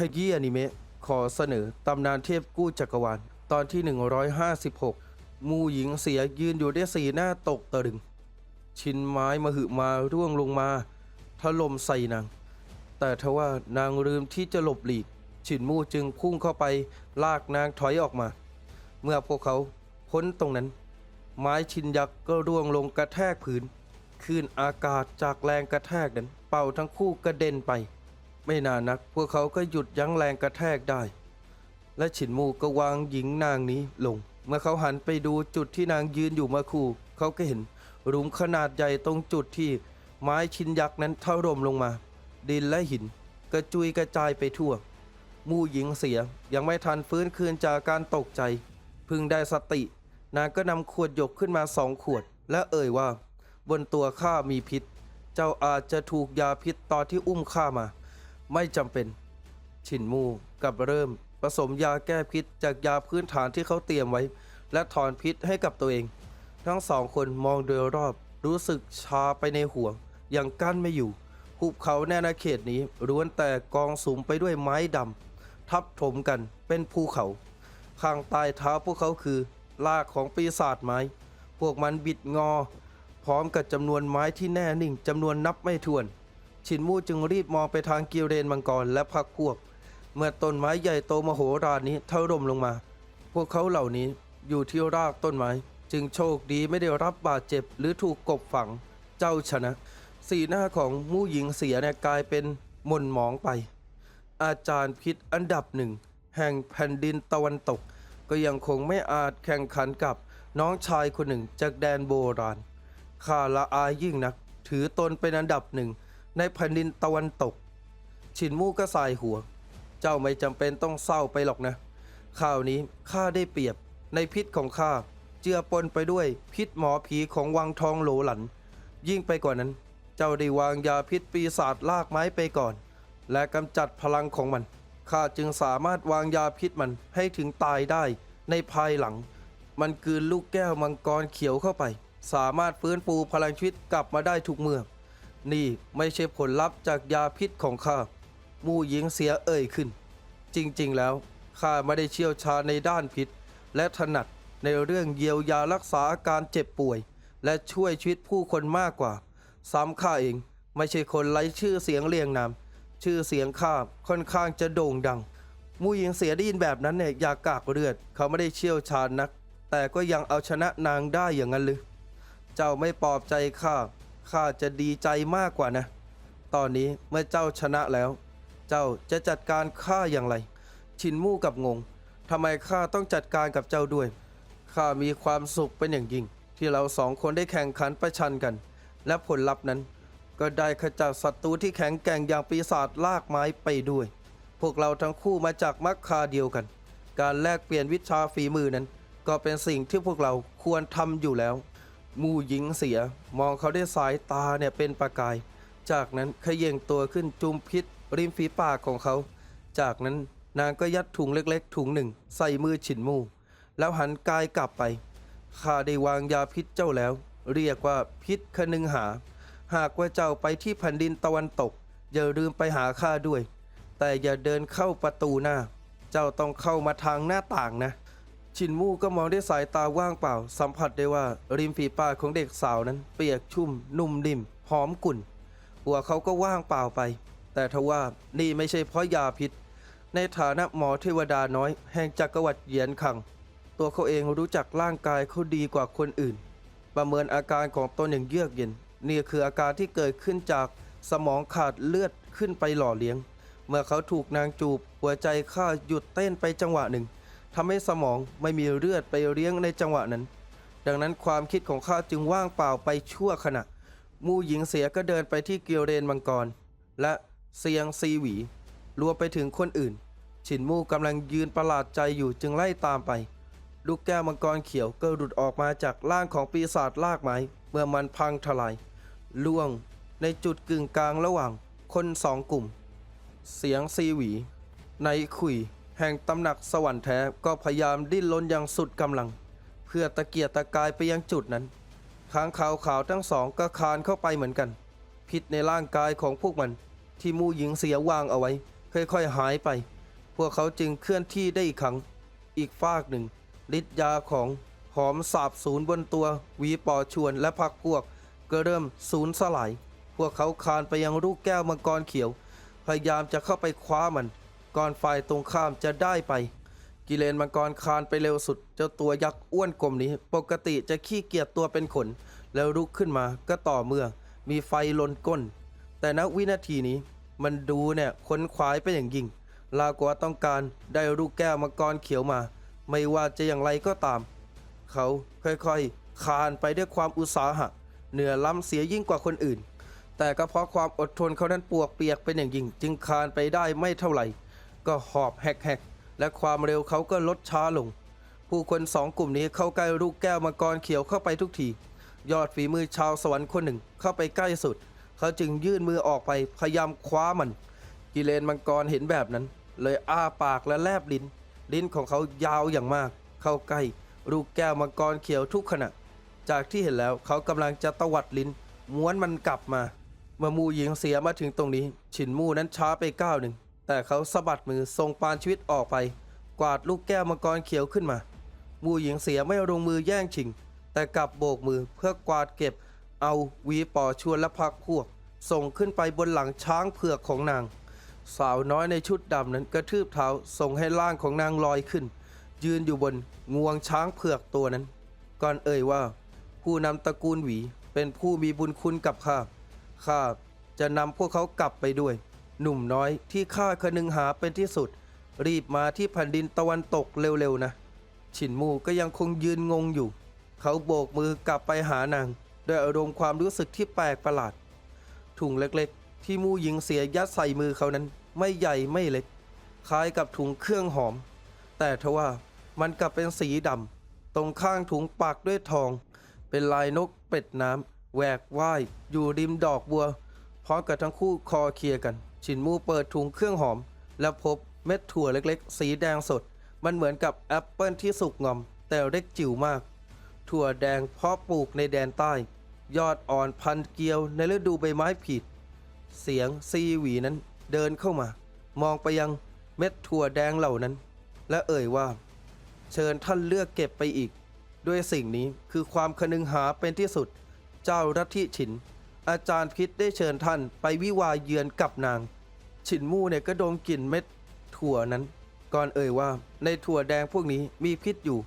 ขยี้อนิเมะขอเสนอตำนานเทพกู้จักรวาล ตอนที่ 156 มูหญิงเสียยืนอยู่ด้วยสีหน้าตกตะลึง ชิ้นไม้มหึมาร่วงลงมาถล่มใส่นาง แต่ทว่านางลืมที่จะหลบหลีกฉินมู่จึงพุ่งเข้าไปลากนางถอยออกมา เมื่อพวกเขาพ้นตรงนั้น ไม้ชินยักษ์ก็ร่วงลงกระแทกพื้นคลื่นอากาศจากแรงกระแทกนั้น เป่าทั้งคู่กระเด็นไป ไม่นานนัก พวกเขาก็หยุดยั้งแรงกระแทกได้ และฉินมูก็วางหญิงนางนี้ลง เมื่อเขาหันไปดูจุดที่นางยืนอยู่มื่อครู่ เขาก็เห็นหลุมขนาดใหญ่ตรงจุดที่ไม้ชิ้นยักษ์นั้นถล่มลงมา ดินและหินกระจุยกระจายไปทั่ว มู่หญิงเสียยังไม่ทันฟื้นคืนจากการตกใจ พึงได้สติ นางก็นำขวดหยกขึ้นมาสองขวด และเอ่ยว่า บนตัวข้ามีพิษ เจ้าอาจจะถูกยาพิษตอนที่อุ้มข้ามา ไม่จำเป็นฉินมูกับเริ่มผสมยาแก้พิษจากยาพื้นฐานที่เขาเตรียมไว้ และถอนพิษให้กับตัวเอง ทั้งสองคนมองโดยรอบรู้สึกชาไปในหัว อยังกั้นไม่อยู่หุบเขาแนนาเขตนี้ล้วนแต่กองสุมไปด้วยไม้ดำทับถมกันเป็นภูเขา ข้างใต้เท้าพวกเขาคือลากของปีศาจไม้ พวกมันบิดงอ พร้อมกับจำนวนไม้ที่แน่นิ่งจำนวนนับไม่ถ้วน ชินมู่จึงรีบมองไปทางกิวเรนมังกรและพักพวก เมื่อต้นไม้ใหญ่โตมโหฬารนี้ถล่มลงมา พวกเขาเหล่านี้อยู่ที่รากต้นไม้ จึงโชคดีไม่ได้รับบาดเจ็บหรือถูกกบฝัง เจ้าชนะ สีหน้าของมู่หญิงเสียเนี่ยกลายเป็นหม่นหมองไป อาจารย์พิษอันดับหนึ่งแห่งแผ่นดินตะวันตก ก็ยังคงไม่อาจแข่งขันกับน้องชายคนหนึ่งจากแดนโบราณข้าละอายยิ่งนัก ถือตนเป็นอันดับหนึ่ง ในแผ่นดินตะวันตกฉินมู่ก็สายหัว เจ้าไม่จำเป็นต้องเศร้าไปหรอกนะข่าวนี้ข้าได้เปรียบในพิษของข้าเจือปนไปด้วยพิษหมอผีของวังทองโหลหลัน ยิ่งไปกว่านั้น เจ้าได้วางยาพิษปีศาจลากไม้ไปก่อน และกำจัดพลังของมันข้าจึงสามารถวางยาพิษมันให้ถึงตายได้ในภายหลัง มันกืนลูกแก้วมังกรเขียวเข้าไป สามารถฟื้นฟูพลังชีวิตกลับมาได้ทุกเมื่อ นี่ไม่ใช่ผลลัพธ์จากยาพิษของข้ามู่หญิงเสียเอ่ยขึ้น จริงๆแล้วข้าไม่ได้เชี่ยวชาญในด้านพิษ และถนัดในเรื่องเยียวยารักษาอาการเจ็บป่วย และช่วยชีวิตผู้คนมากกว่า ซ้ำข้าเองไม่ใช่คนไร้ชื่อเสียงเรียงนามชื่อเสียงข้าค่อนข้างจะโด่งดัง มู่หญิงเสียได้ยินแบบนั้นเนี่ยอยากกากเลือด เขาไม่ได้เชี่ยวชาญนัก แต่ก็ยังเอาชนะนางได้อย่างนั้นหรือเจ้าไม่ปลอบใจข้า ข้าจะดีใจมากกว่านะ ตอนนี้เมื่อเจ้าชนะแล้ว เจ้าจะจัดการข้าอย่างไร ชินมู่กับงงทำไมข้าต้องจัดการกับเจ้าด้วย ข้ามีความสุขเป็นอย่างยิ่ง ที่เราสองคนได้แข่งขันประชันกัน และผลลัพธ์นั้น ก็ได้ขจัดศัตรูที่แข็งแกร่งอย่างปีศาจลากไม้ไปด้วย พวกเราทั้งคู่มาจากมักคาเดียวกัน การแลกเปลี่ยนวิชาฝีมือนั้น ก็เป็นสิ่งที่พวกเราควรทำอยู่แล้ว มู่หญิงเสียมองเขาด้วยสายตาเนี่ยเป็นประกาย จากนั้นเขย่งตัวขึ้นจุมพิษริมฝีปากของเขา จากนั้นนางก็ยัดถุงเล็กๆ ถุงหนึ่ง ใส่มือฉินมู่ แล้วหันกายกลับไปข้าได้วางยาพิษเจ้าแล้ว เรียกว่าพิษคนึงหา หากว่าเจ้าไปที่แผ่นดินตะวันตก อย่าลืมไปหาข้าด้วย แต่อย่าเดินเข้าประตูหน้า เจ้าต้องเข้ามาทางหน้าต่างนะ ชินมู่ก็มองด้วยสายตาว่างเปล่า สัมผัสได้ว่าริมฝีปากของเด็กสาวนั้น เปียกชุ่ม นุ่มนิ่มหอมกลุ่น หัวเขาก็ว่างเปล่าไป แต่ทว่านี่ไม่ใช่เพราะยาพิษ ในฐานะหมอเทวดาน้อย แห่งจักรวรรดิเหยียนคัง ตัวเขาเองรู้จักร่างกายเขาดีกว่าคนอื่น ประเมินอาการของตนอย่างเยือกเย็นนี่คืออาการที่เกิดขึ้นจากสมองขาดเลือดขึ้นไปหล่อเลี้ยง เมื่อเขาถูกนางจูบหัวใจข้าหยุดเต้นไปจังหวะหนึ่ง ทำให้สมองไม่มีเลือดไปเลี้ยงในจังหวะนั้น ดังนั้นความคิดของข้าจึงว่างเปล่าไปชั่วขณะ มู่หญิงเสียก็เดินไปที่เกียวเรนมังกร และเซียงซีหวี รวมไปถึงคนอื่น ฉินมู่กำลังยืนประหลาดใจอยู่จึงไล่ตามไป ลูกแก้วมังกรเขียวก็หลุดออกมาจากร่างของปีศาจลากไม้ เมื่อมันพังทลายล่วงในจุดกึ่งกลางระหว่างคนสองกลุ่ม เสียงซีหวี ในขุย แห่งตำหนักสวรรค์แท้ก็พยายามดิ้นรนอย่างสุดกำลัง เพื่อตะเกียกตะกายไปยังจุดนั้นค้างขาวขาวทั้งสองก็คานเข้าไปเหมือนกัน พิษในร่างกายของพวกมัน ที่มู่หญิงเสียวางเอาไว้ ค่อยๆหายไป พวกเขาจึงเคลื่อนที่ได้อีกครั้ง อีกฟากหนึ่งฤทธิ์ยาของหอมสาบสูญบนตัววีปอชวนและพักพวก ก็เริ่มสูญสลาย พวกเขาคานไปยังลูกแก้วมังกรเขียว พยายามจะเข้าไปคว้ามัน ก่อนฝ่ายตรงข้ามจะได้ไป กิเลนมังกรคานไปเร็วสุด เจ้าตัวยักษ์อ้วนกลมนี้ ปกติจะขี้เกียจตัวเป็นขน แล้วลุกขึ้นมาก็ต่อเมื่อ มีไฟลนก้น แต่ณวินาทีนี้มันดูเนี่ยค้นขวายไปอย่างยิ่งลาวกว่าต้องการได้ลูกแก้วมังกรเขียวมา ไม่ว่าจะอย่างไรก็ตาม เขาค่อยๆ คานไปด้วยความอุตสาหะ เหนือล้ำเสียยิ่งกว่าคนอื่น แต่ก็เพราะความอดทนเขานั้นปวกเปียกเป็นอย่างยิ่ง จึงคานไปได้ไม่เท่าไหร่ ก็หอบแหกๆ และความเร็วเขาก็ลดช้าลง ผู้คนสองกลุ่มนี้เข้าใกล้ลูกแก้วมังกรเขียวเข้าไปทุกที ยอดฝีมือชาวสวรรค์คนหนึ่งเข้าไปใกล้สุด เขาจึงยื่นมือออกไปพยายามคว้ามัน กิเลนมังกรเห็นแบบนั้น เลยอ้าปากและแลบลิ้น ลิ้นของเขายาวอย่างมาก เข้าใกล้ลูกแก้วมังกรเขียวทุกขณะ จากที่เห็นแล้วเขากำลังจะตวัดลิ้นม้วนมันกลับมาเมื่อมูหญิงเสียมาถึงตรงนี้ ฉินมู่นั้นช้าไปก้าวหนึ่ง แต่เขาสะบัดมือทรงปานชีวิตออกไป กวาดลูกแก้วมังกรเขียวขึ้นมามูหญิงเสียไม่ลงมือแย่งชิง แต่กลับโบกมือเพื่อกวาดเก็บ เอาวีปอชวนและพักพวก ส่งขึ้นไปบนหลังช้างเผือกของนาง สาวน้อยในชุดดำนั้นกระทืบเท้าส่งให้ร่างของนางลอยขึ้น ยืนอยู่บนงวงช้างเผือกตัวนั้น ก่อนเอ่ยว่า ผู้นำตระกูลหวีเป็นผู้มีบุญคุณกับข้าข้าจะนำพวกเขากลับไปด้วย หนุ่มน้อยที่ข้าคนึงหาเป็นที่สุด รีบมาที่แผ่นดินตะวันตกเร็วๆนะ ฉินมูก็ยังคงยืนงงอยู่ เขาโบกมือกลับไปหานางด้วยอารมณ์ความรู้สึกที่แปลกประหลาด ถุงเล็กๆ ที่มูหญิงเสียยัดใส่มือเขานั้น ไม่ใหญ่ไม่เล็ก คล้ายกับถุงเครื่องหอม แต่ทว่ามันกลับเป็นสีดำตรงข้างถุงปักด้วยทอง เป็นลายนกเป็ดน้ำแหวกว่ายอยู่ริมดอกบัวพร้อมกับทั้งคู่คอเคลียกัน ชินมูเปิดถุงเครื่องหอม แล้วพบเม็ดถั่วเล็กๆ สีแดงสด มันเหมือนกับแอปเปิลที่สุกงอม แต่เล็กจิ๋วมาก ถั่วแดงเพาะปลูกในแดนใต้ ยอดอ่อนพันเกลียวในฤดูใบไม้ผลิเสียงซีหวีนั้นเดินเข้ามา มองไปยังเม็ดถั่วแดงเหล่านั้น และเอ่ยว่า เชิญท่านเลือกเก็บไปอีก ด้วยสิ่งนี้คือความคนึงหาเป็นที่สุด เจ้ารัทิฉิน อาจารย์พิษได้เชิญท่านไปวิวาเยือนกับนาง ฉินมู่เนี่ยก็ดมกลิ่นเม็ดถั่วนั้น ก่อนเอ่ยว่า ในถั่วแดงพวกนี้มีพิษอยู่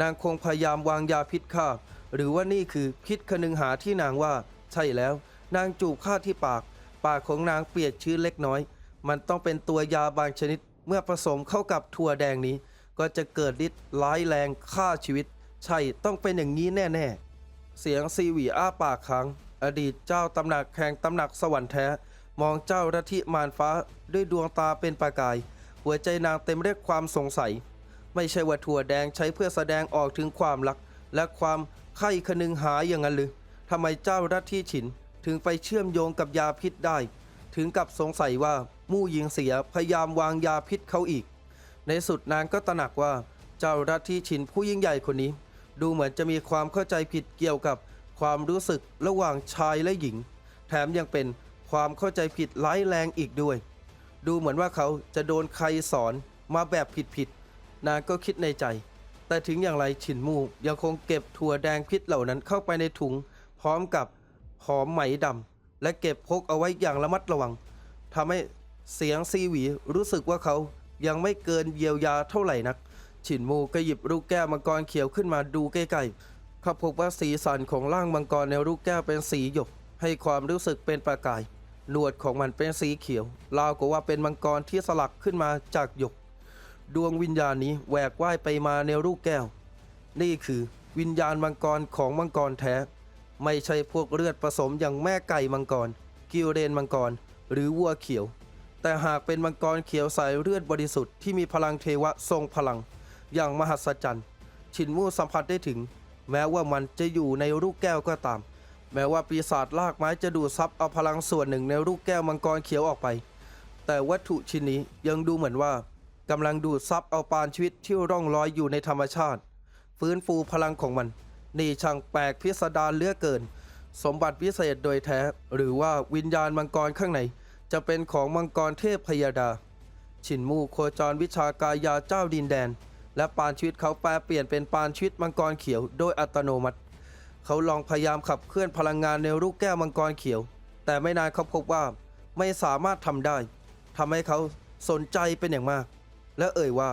นางคงพยายามวางยาพิษข้าหรือว่านี่คือพิษคนึงหาที่นางว่า ใช่แล้ว นางจูบข้าที่ปาก ปากของนางเปียกชื้นเล็กน้อย มันต้องเป็นตัวยาบางชนิด เมื่อผสมเข้ากับถั่วแดงนี้ ก็จะเกิดฤทธิ์ร้ายแรงฆ่าชีวิต ใช่ต้องเป็นอย่างนี้แน่ ๆ เสียงซีหวีอ้าปากค้างอดีตเจ้าตำหนักแห่งตำหนักสวรรค์แท้ มองเจ้ารัทิมารฟ้าด้วยดวงตาเป็นประกาย หัวใจนางเต็มไปด้วยความสงสัย ไม่ใช่ว่าถั่วแดงใช้เพื่อแสดงออกถึงความรัก และความใคร่คนึงหาอย่างนั้นหรือทำไมเจ้ารัทิฉิน ถึงไปเชื่อมโยงกับยาพิษได้ ถึงกับสงสัยว่ามู่หญิงเสียพยายามวางยาพิษเขาอีก ในสุดนางก็ตระหนักว่าเจ้ารัทีฉินผู้ยิ่งใหญ่คนนี้ ดูเหมือนจะมีความเข้าใจผิดเกี่ยวกับความรู้สึกระหว่างชายและหญิง แถมยังเป็น ความเข้าใจผิดร้ายแรงอีกด้วย ดูเหมือนว่าเขาจะโดนใครสอนมาแบบผิดๆนางก็คิดในใจ แต่ถึงอย่างไรฉินมูยังคงเก็บถั่วแดงพิษเหล่านั้นเข้าไปในถุง พร้อมกับหอมไหมดำและเก็บพกเอาไว้อย่างระมัดระวังทำให้เสียงซีหวีรู้สึกว่าเขายังไม่เกินเยียวยาเท่าไหร่นัก ฉินมูก็หยิบลูกแก้วมังกรเขียวขึ้นมาดูใกล้ๆเขาพบว่าสีสันของร่างมังกรในลูกแก้วเป็นสีหยก ให้ความรู้สึกเป็นประกาย หนวดของมันเป็นสีเขียวราวกับว่าเป็นมังกรที่สลักขึ้นมาจากหยก ดวงวิญญาณนี้แหวกว่ายไปมาในลูกแก้ว นี่คือวิญญาณมังกรของมังกรแท้ ไม่ใช่พวกเลือดผสมอย่างแม่ไก่มังกร กิวเรนมังกร หรือวัวเขียว แต่หากเป็นมังกรเขียวสายเลือดบริสุทธิ์ที่มีพลังเทวะทรงพลัง อย่างมหัศจรรย์ ชินมู่สัมผัสได้ถึง แม้ว่ามันจะอยู่ในลูกแก้วก็ตาม แม้ว่าปีศาจลากไม้จะดูดซับเอาพลังส่วนหนึ่งในลูกแก้วมังกรเขียวออกไป แต่วัตถุชิ้นนี้ยังดูเหมือนว่ากำลังดูดซับเอาปานชีวิตที่ร่องลอยอยู่ในธรรมชาติ ฟื้นฟูพลังของมัน นี่ช่างแปลกพิสดารเลือเกิน สมบัติพิเศษโดยแท้ หรือว่าวิญญาณมังกรข้างใน จะเป็นของมังกรเทพพยาดาฉินมู่โคจรวิชากายาเจ้าดินแดน และปานชีวิตเขาแปลเปลี่ยนเป็นปานชีวิตมังกรเขียวโดยอัตโนมัติ เขาลองพยายามขับเคลื่อนพลังงานในลูกแก้วมังกรเขียว แต่ไม่นานเขาพบว่าไม่สามารถทำได้ทำให้เขาสนใจเป็นอย่างมาก และเอ่ยว่า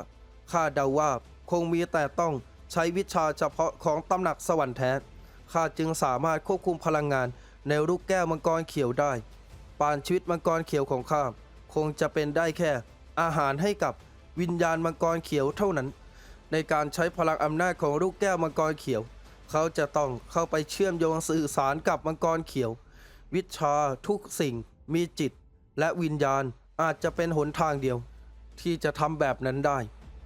ข้าเดาว่าคงมีแต่ต้องใช้วิชาเฉพาะของตำหนักสวรรค์แท้ข้าจึงสามารถควบคุมพลังงานในลูกแก้วมังกรเขียวได้ ปานชีวิตมังกรเขียวของข้าคงจะเป็นได้แค่ อาหารให้กับวิญญาณมังกรเขียวเท่านั้น ในการใช้พลังอำนาจของลูกแก้วมังกรเขียว เขาจะต้องเข้าไปเชื่อมโยงสื่อสารกับมังกรเขียว วิชาทุกสิ่งมีจิต และวิญญาณอาจจะเป็นหนทางเดียว ที่จะทำแบบนั้นได้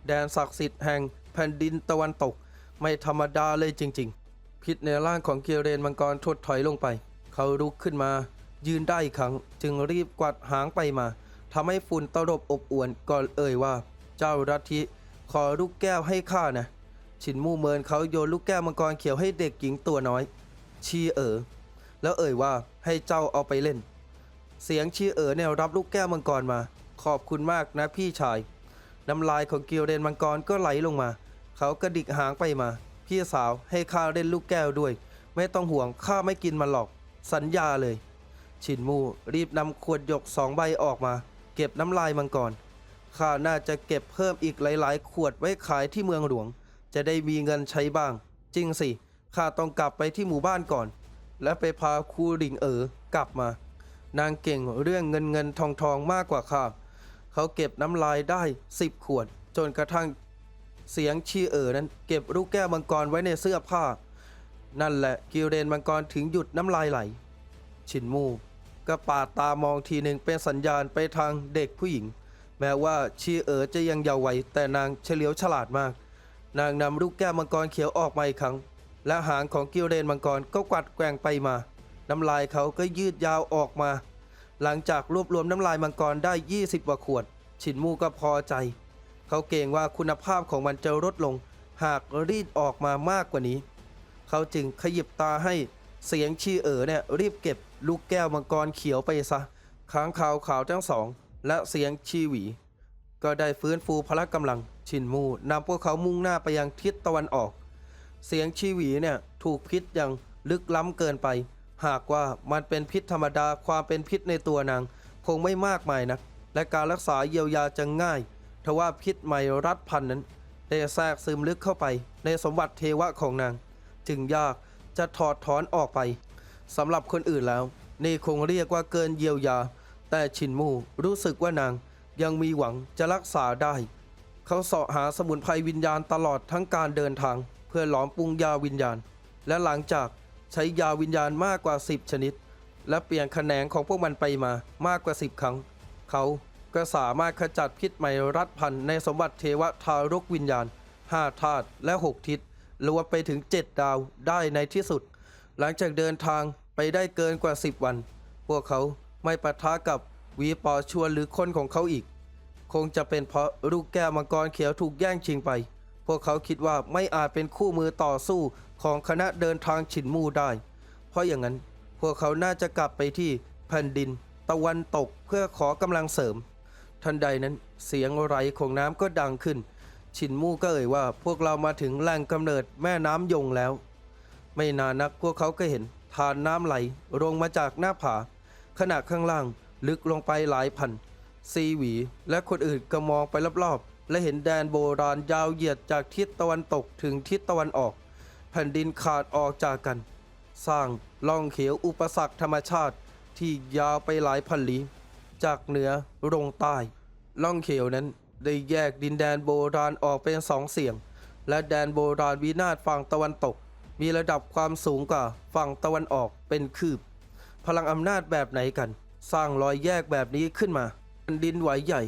แดนศักดิ์สิทธิ์แห่งแผ่นดินตะวันตก ไม่ธรรมดาเลยจริง ๆ พิษในร่างของเกียวเรนมังกรถดถอยลงไป เขาลุกขึ้นมา ยืนได้อีกครั้ง จึงรีบกวาดหางไปมาทำให้ฝุ่นตลบอบอวนก่อนเอ่ยว่า เจ้ารัทธิขอลูกแก้วให้ข้านะ ฉินมู่เมินเขาโยนลูกแก้วมังกรเขียวให้เด็กหญิงตัวน้อย ชีเอ๋อแล้วเอ่ยว่าให้เจ้าเอาไปเล่น เสียงชีเอ๋อเนี่ยรับลูกแก้วมังกรมา ขอบคุณมากนะพี่ชาย น้ำลายของเกียวเรนมังกรก็ไหลลงมา เขากระดิกหางไปมา พี่สาวให้ข้าเล่นลูกแก้วด้วย ไม่ต้องห่วงข้าไม่กินมันหรอก สัญญาเลยฉินมู่รีบนำขวดหยกสองใบออกมา เก็บน้ำลายมังกรข้าน่าจะเก็บเพิ่มอีกหลาย ๆ ขวดไว้ขายที่เมืองหลวง จะได้มีเงินใช้บ้าง จริงสิข้าต้องกลับไปที่หมู่บ้านก่อน และไปพาครูหลิงเอ๋อกลับมา นางเก่งเรื่องเงินเงินทองทองมากกว่าข้าเขาเก็บน้ำลายได้สิบขวด จนกระทั่งเสียงชีเอ๋อนั้น เก็บลูกแก้วมังกรไว้ในเสื้อผ้า นั่นแหละกิเรนมังกรถึงหยุดน้ำลายไหลฉินมูก็ปาดตามองทีหนึ่งเป็นสัญญาณไปทางเด็กผู้หญิง แม้ว่าชีเอ๋อจะยังเยาว์วัยแต่นางเฉลียวฉลาดมาก นางนำลูกแก้วมังกรเขียวออกมาอีกครั้ง และหางของกิเรนมังกรก็กวัดแกว่งไปมา น้ำลายเขาก็ยืดยาวออกมา หลังจากรวบรวมน้ำลายมังกรได้ 20กว่าขวดฉินมูก็พอใจ เขาเกรงว่าคุณภาพของมันจะลดลง หากรีดออกมามากกว่านี้ เขาจึงขยิบตาให้เสียงชีเอ๋อเนี่ยรีบเก็บลูกแก้วมังกรเขียวไปซะค้างขาวขาวทั้งสอง และเสียงชีหวี ก็ได้ฟื้นฟูพละกำลัง ชินมูนำพวกเขามุ่งหน้าไปยังทิศตะวันออก เสียงชีวีเนี่ยถูกพิษอย่างลึกล้ำเกินไป หากว่ามันเป็นพิษธรรมดาความเป็นพิษในตัวนางคงไม่มากมายนัก และการรักษาเยียวยาจะง่ายทว่าพิษไมรัดพันนั้นได้แทรกซึมลึกเข้าไป ในสมบัติเทวะของนาง จึงยากจะถอดถอนออกไปสำหรับคนอื่นแล้ว นี่คงเรียกว่าเกินเยียวยา แต่ชินมูรู้สึกว่านางยังมีหวังจะรักษาได้ เขาเสาะหาสมุนไพรวิญญาณตลอดทั้งการเดินทาง เพื่อหลอมปรุงยาวิญญาณ และหลังจากใช้ยาวิญญาณมากกว่า 10 ชนิด และเปลี่ยนแขนงของพวกมันไปมามากกว่า 10 ครั้ง เขาก็สามารถขจัดพิษไมรัดพันในสมบัติเทวทารกวิญญาณ5ธาตุและ 6 ทิศรวมไปถึง 7 ดาวได้ในที่สุด หลังจากเดินทางไปได้เกินกว่า 10 วัน พวกเขาไม่ปะทะกับวีปอชวนหรือคนของเขาอีก คงจะเป็นเพราะลูกแก้วมังกรเขียวถูกแย่งชิงไป พวกเขาคิดว่าไม่อาจเป็นคู่มือต่อสู้ของคณะเดินทางฉินมู่ได้ เพราะอย่างนั้นพวกเขาน่าจะกลับไปที่แผ่นดิน ตะวันตกเพื่อขอกำลังเสริม ทันใดนั้นเสียงไหลของน้ำก็ดังขึ้น ฉินมู่ก็เอ่ยว่าพวกเรามาถึงแหล่งกำเนิดแม่น้ำยงแล้ว ไม่นานนักพวกเขาก็เห็นทานน้ำไหลลงมาจากหน้าผาขณะข้างล่างลึกลงไปหลายพัน ซีหวี และคนอื่นก็มองไปรอบๆ และเห็นแดนโบราณยาวเหยียดจากทิศตะวันตกถึงทิศตะวันออก แผ่นดินขาดออกจากกัน สร้างล่องเขียวอุปสรรคธรรมชาติที่ยาวไปหลายพันลี้จากเหนือลงใต้ ล่องเขียวนั้นได้แยกดินแดนโบราณออกเป็นสองเสียง และแดนโบราณวินาศฝั่งตะวันตก มีระดับความสูงกว่าฝั่งตะวันออกเป็นคืบ พลังอำนาจแบบไหนกัน สร้างรอยแยกแบบนี้ขึ้นมา ผ่นดินไหวใหญ่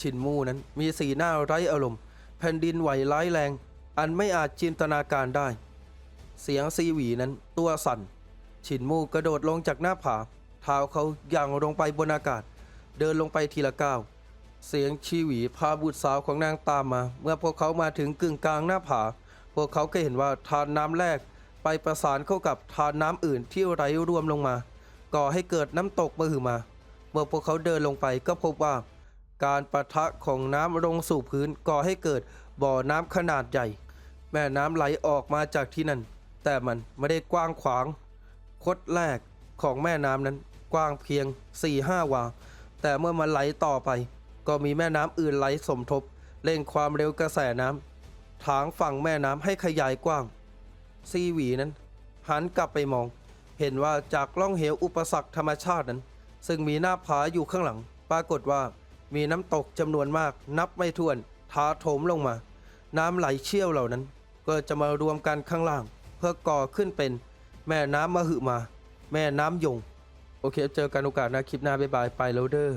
ชินมูนั้นมีสีหน้าไร้อารมณ์ แผ่นดินไหวร้ายแรง อันไม่อาจจินตนาการได้ เสียงซีหวีนั้นตัวสั่น ชินมูกระโดดลงจากหน้าผาเท้าเขาย่างลงไปบนอากาศ เดินลงไปทีละก้าวเสียงชีหวีพาบุตรสาวของนางตามมา เมื่อพวกเขามาถึงกึ่งกลางหน้าผา พวกเขาก็เห็นว่าทานน้ำแรกไปประสานเข้ากับทานน้ำอื่นที่ไหลรวมลงมา ก่อให้เกิดน้ำตกมหึมา เมื่อพวกเขาเดินลงไปก็พบว่า การปะทะของน้ำลงสู่พื้นก่อให้เกิดบ่อน้ำขนาดใหญ่ แม่น้ำไหลออกมาจากที่นั่น แต่มันไม่ได้กว้างขวาง คดแรกของแม่น้ำนั้นกว้างเพียง 4-5วา แต่เมื่อมันไหลต่อไป ก็มีแม่น้ำอื่นไหลสมทบเร่งความเร็วกระแสน้ำถางฝั่งแม่น้ำให้ขยายกว้าง ซีหวีนั้นหันกลับไปมอง เห็นว่าจากล่องเหวอุปสรรคธรรมชาตินั้น ซึ่งมีหน้าผาอยู่ข้างหลัง ปรากฏว่ามีน้ำตกจำนวนมาก นับไม่ถ้วนท้าโถมลงมา น้ำไหลเชี่ยวเหล่านั้น ก็จะมารวมกันข้างล่าง เพื่อก่อขึ้นเป็น แม่น้ำมหึมา แม่น้ำยง โอเค เจอกันโอกาสหน้าคลิปหน้าบ๊ายบายไปแล้วเด้อ